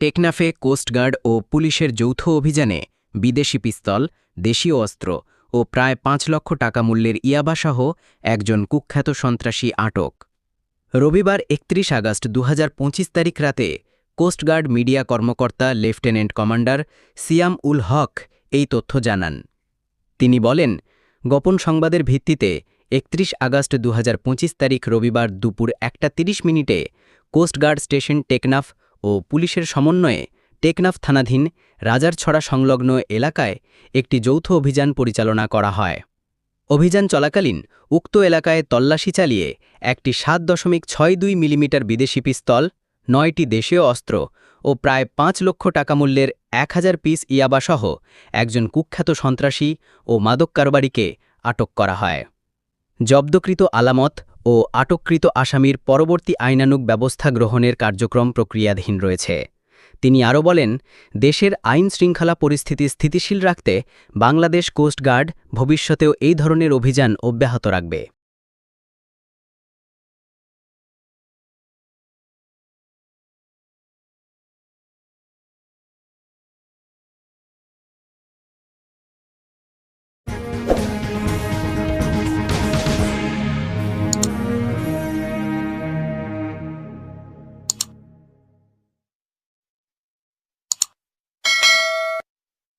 টেকনাফে coast guard ও পুলিশের যৌথ অভিযানে বিদেশি পিস্তল, দেশীয় অস্ত্র ও প্রায় পাঁচ লক্ষ টাকা মূল্যের ইয়াবাসহ একজন কুখ্যাত সন্ত্রাসী আটক। রবিবার একত্রিশ আগস্ট দুহাজার পঁচিশ তারিখ রাতে কোস্টগার্ড মিডিয়া কর্মকর্তা লেফটেন্যান্ট কমান্ডার সিয়াম উল হক এই তথ্য জানান। তিনি বলেন, গোপন সংবাদের ভিত্তিতে একত্রিশ আগস্ট দুহাজার পঁচিশ তারিখ রবিবার দুপুর একটা তিরিশ মিনিটে কোস্টগার্ড স্টেশন টেকনাফ ও পুলিশের সমন্বয়ে টেকনাফ থানাধীন রাজারছড়া সংলগ্ন এলাকায় একটি যৌথ অভিযান পরিচালনা করা হয়। অভিযান চলাকালীন উক্ত এলাকায় তল্লাশি চালিয়ে একটি সাত দশমিক ছয় দুই মিলিমিটার বিদেশি পিস্তল, নয়টি দেশীয় অস্ত্র ও প্রায় পাঁচ লক্ষ টাকা মূল্যের এক হাজার পিস ইয়াবাসহ একজন কুখ্যাত সন্ত্রাসী ও মাদক কারবারিকে আটক করা হয়। জব্দকৃত আলামত ও আটককৃত আসামির পরবর্তী আইনানুক ব্যবস্থা গ্রহণের কার্যক্রম প্রক্রিয়াধীন রয়েছে। তিনি আরও বলেন, দেশের আইন শৃঙ্খলা পরিস্থিতি স্থিতিশীল রাখতে বাংলাদেশ কোস্টগার্ড ভবিষ্যতেও এই ধরনের অভিযান অব্যাহত রাখবে।